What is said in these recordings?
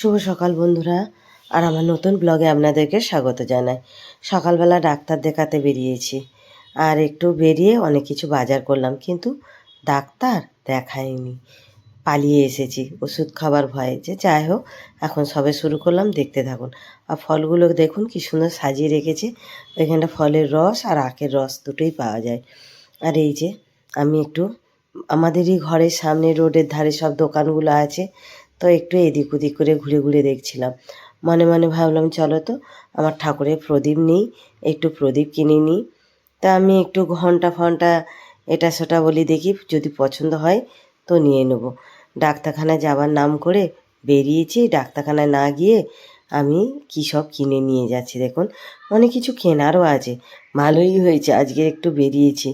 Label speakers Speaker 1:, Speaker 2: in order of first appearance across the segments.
Speaker 1: শুভ সকাল বন্ধুরা। আর আমার নতুন ব্লগে আপনাদেরকে স্বাগত জানাই। সকালবেলা ডাক্তার দেখাতে বেরিয়েছি। আর একটু বেরিয়ে অনেক কিছু বাজার করলাম, কিন্তু ডাক্তার দেখায়নি। পালিয়ে এসেছি, ওষুধ খাবার ভয়ে। যে যাই হোক, এখন সবে শুরু করলাম, দেখতে থাকুন। আর ফলগুলো দেখুন, কি সুন্দর সাজিয়ে রেখেছে। এখানটা ফলের রস আর আখের রস দুটোই পাওয়া যায়। আর এই যে, আমি একটু, আমাদেরই ঘরের সামনে রোডের ধারে সব দোকানগুলো আছে। তো একটু এদিক ওদিক করে ঘুরে ঘুরে দেখছিলাম। মনে মনে ভাবলাম, চলো তো, আমার ঠাকুরের প্রদীপ নেই, একটু প্রদীপ কিনে নিই তা আমি একটু ঘণ্টা ফন্টা এটা সেটা বলি, দেখি যদি পছন্দ হয় তো নিয়ে নেব। ডাক্তারখানায় যাবার নাম করে বেরিয়েছি, ডাক্তারখানায় না গিয়ে আমি কী সব কিনে নিয়ে যাচ্ছি দেখুন। অনেক কিছু কেনারও আছে, ভালোই হয়েছে, আজকে একটু বেরিয়েছি।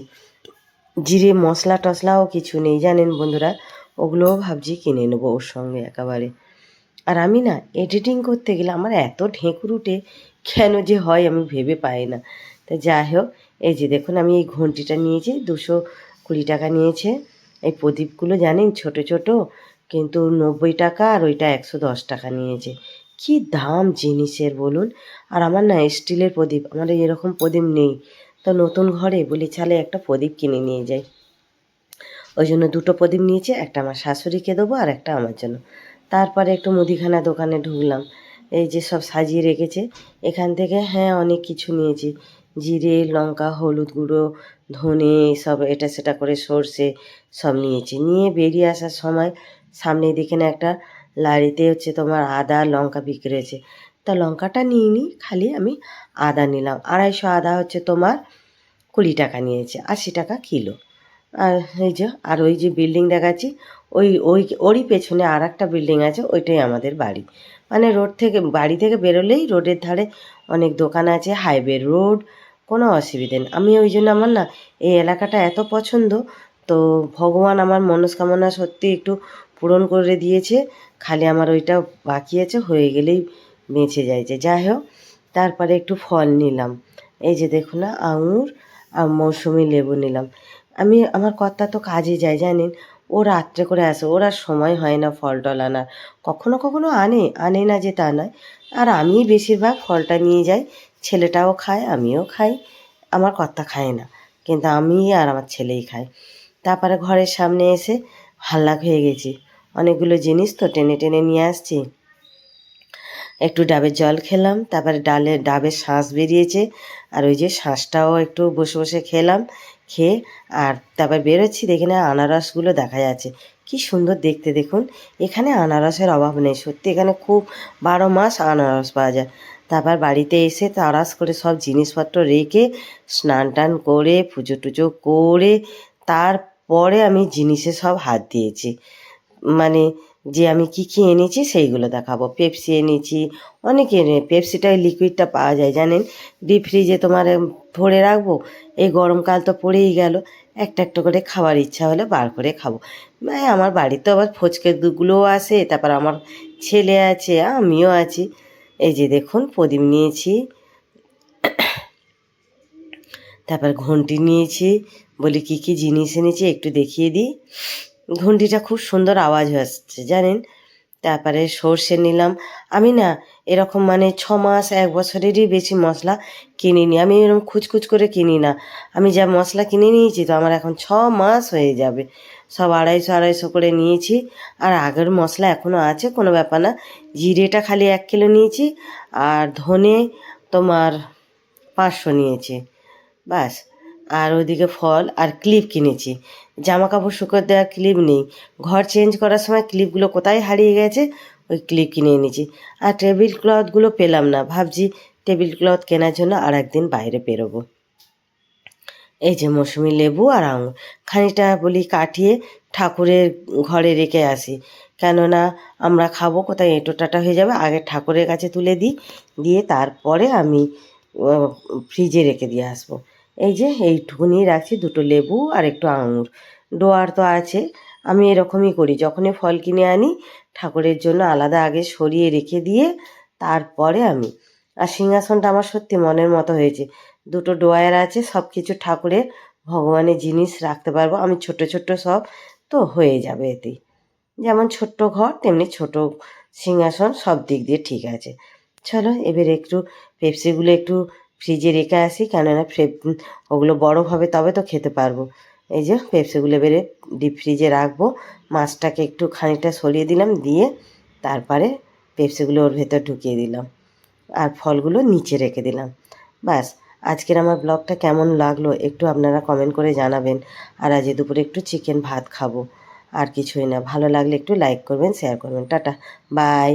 Speaker 1: জিরে মশলা টশলাও কিছু নেই, জানেন বন্ধুরা? ওগুলোও ভাবছি কিনে নেব ওর সঙ্গে একেবারে। আর আমি না এডিটিং করতে গেলে আমার এত ঢেঁকুর উঠে কেন যে হয় আমি ভেবে পাই না। তা যাই হোক, এই যে দেখুন আমি এই ঘন্টিটা নিয়েছি, দুশো কুড়ি টাকা নিয়েছে। এই প্রদীপগুলো জানেন ছোট ছোট, কিন্তু নব্বই টাকা আর ওইটা একশো দশ টাকা নিয়েছে। কি দাম জিনিসের বলুন? আর আমার না স্টিলের প্রদীপ, আমার এরকম প্রদীপ নেই। তো নতুন ঘরে বলি, চালে একটা প্রদীপ কিনে নিয়ে যাই। ওই জন্য দুটো প্রদীপ নিয়েছে, একটা আমার শাশুড়িকে দেবো আর একটা আমার জন্য। তারপরে একটু মুদিখানা দোকানে ঢুকলাম। এই যে সব সাজিয়ে রেখেছে। এখান থেকে হ্যাঁ অনেক কিছু নিয়েছি। জিরে, লঙ্কা, হলুদ গুঁড়ো, ধনে, সব এটা সেটা করে সর্ষে সব নিয়েছি। নিয়ে বেরিয়ে আসার সময় সামনে দিকে না একটা লাড়িতে হচ্ছে তোমার আদা, লঙ্কা বিক্রি হয়েছে। তা লঙ্কাটা নিইনি খালি আমি আদা নিলাম। আড়াইশো আদা হচ্ছে তোমার কুড়ি টাকা নিয়েছে, আশি টাকা কিলো। আর এই যে, আর ওই যে বিল্ডিং দেখাচ্ছি, ওই ওই, ওরই পেছনে আর একটা বিল্ডিং আছে, ওইটাই আমাদের বাড়ি। মানে রোড থেকে, বাড়ি থেকে বেরোলেই রোডের ধারে অনেক দোকান আছে হাইওয়ে রোড কোনো অসুবিধে নেই। আমি ওই জন্য আমার না, এই এলাকাটা এত পছন্দ, তো ভগবান আমার মনস্কামনা সত্যি একটু পূরণ করে দিয়েছে, খালি আমার ওইটা বাকি আছে, হয়ে গেলেই বেঁচে যাইছে। যাই হোক, তারপরে একটু ফল নিলাম। এই যে দেখুন না, আঙুর আর মৌসুমি লেবু নিলাম। আমি, আমার কর্তা তো কাজে যায়, জানেন? ও রাত্রে করে আসে, ওর আর সময় হয় না ফল টল আনার। কখনো কখনো আনে আনে না যে তা নয়। আর আমি বেশিরভাগ ফলটা নিয়ে যাই, ছেলেটাও খায়, আমিও খাই, আমার কর্তা খায় না। কিন্তু আমি আর আমার ছেলেই খাই। তারপরে ঘরের সামনে এসে হাল্লাক হয়ে গেছি। অনেকগুলো জিনিস তো টেনে টেনে নিয়ে আসছি। একটু ডাবের জল খেলাম, তারপরে ডালে, ডাবের শাঁস বেরিয়েছে। আর ওই যে শাঁসটাও একটু বসে বসে খেলাম। খেয়ে আর তারপর বেরোচ্ছি, দেখি না আনারসগুলো দেখা যাচ্ছে। কি সুন্দর দেখতে দেখুন, এখানে আনারসের অভাব নেই, সত্যি এখানে খুব বারো মাস আনারস পাওয়া যায়। তারপর বাড়িতে এসে তারাস করে সব জিনিসপত্র রেখে স্নান টান করে, পুজো টুজো করে, তারপরে আমি জিনিসে সব হাত দিয়েছি। মানে যে আমি কি কি এনেছি সেইগুলো দেখাবো। পেপসি এনেছি, অনেক এনে পেপসিটাই লিকুইডটা পাওয়া যায়, জানেন? ডিপ ফ্রিজে তোমার ভরে রাখব। এই গরমকাল তো পড়েই গেল। একটা একটা করে খাবার ইচ্ছা হলে বার করে খাব। আমার বাড়িতে আবার ফচকে দুগুলোও আসে তারপর আমার ছেলে আছে, আমিও আছি। এই যে দেখুন, প্রদীপ নিয়েছি। তারপর ঘন্টি নিয়েছি। বলি, কি কি জিনিস এনেছি একটু দেখিয়ে দিই? ঘন্টিটা খুব সুন্দর আওয়াজ হচ্ছে, জানেন? তারপরে সর্ষে নিলাম। আমি না এরকম মানে ছ মাস, এক বছরেরই বেশি মশলা কিনিনি। আমি এরকম খুচখুচ করে কিনি না। আমি যা মশলা কিনে নিয়েছি তো আমার এখন ছ মাস হয়ে যাবে। সব আড়াইশো আড়াইশো করে নিয়েছি। আর আগের মশলা এখনও আছে, কোনো ব্যাপার না। জিরেটা খালি এক কিলো নিয়েছি আর ধনে তোমার পাঁচশো নিয়েছি। বাস আর ওইদিকে ফল আর ক্লিপ কিনেছি। জামা কাপড় শুকোতে দেওয়ার ক্লিপ নেই। ঘর চেঞ্জ করার সময় ক্লিপগুলো কোথায় হারিয়ে গেছে ওই ক্লিপ কিনে এনেছি আর টেবিল ক্লথগুলো পেলাম না। ভাবছি টেবিল ক্লথ কেনার জন্য আর একদিন বাইরে বেরোবো। এই যে মৌসুমি লেবু আর আঙুর খানিকটা বলি কাটিয়ে ঠাকুরের ঘরে রেখে আসি। কেননা আমরা খাব কোথায়? এঁটো টাটা হয়ে যাবে। আগে ঠাকুরের কাছে তুলে দিই। দিয়ে তারপরে আমি ফ্রিজে রেখে দিয়ে আসব। এই যে এইটুকুনি রাখছি। দুটো লেবু আর একটু আঙুর। ডোয়ার তো আছে। আমি এরকমই করি, যখনই ফল কিনে আনি, ঠাকুরের জন্য আলাদা আগে সরিয়ে রেখে দিয়ে তারপরে আমি। আর সিংহাসনটা আমার সত্যি মনের মতো হয়েছে। দুটো ডোয়ার আছে সব কিছু ঠাকুরের ভগবানের জিনিস রাখতে পারব। আমি ছোট ছোট সব তো হয়ে যাবে এতেই। যেমন ছোট্ট ঘর, তেমনি ছোট সিংহাসন সব দিক দিয়ে ঠিক আছে। চলো এবার একটু পেপসিগুলো একটু ফ্রিজে রেখে আসি, কেননা ওগুলো বরফ হবে, তবে তো খেতে পারব। এই যে পেপসিগুলো এবারে ডিপ ফ্রিজে রাখব। মাছটাকে একটু খানিকটা সরিয়ে দিলাম, দিয়ে তারপরে পেপসিগুলো ওর ভেতর ঢুকিয়ে দিলাম। আর ফলগুলো নিচে রেখে দিলাম। ব্যাস, আজকের আমার ব্লগটা কেমন লাগল একটু আপনারা কমেন্ট করে জানাবেন। আর আজ দুপুরে একটু চিকেন ভাত খাব। আর কিছুই না, ভালো লাগলে একটু লাইক করবেন শেয়ার করবেন। Tata bye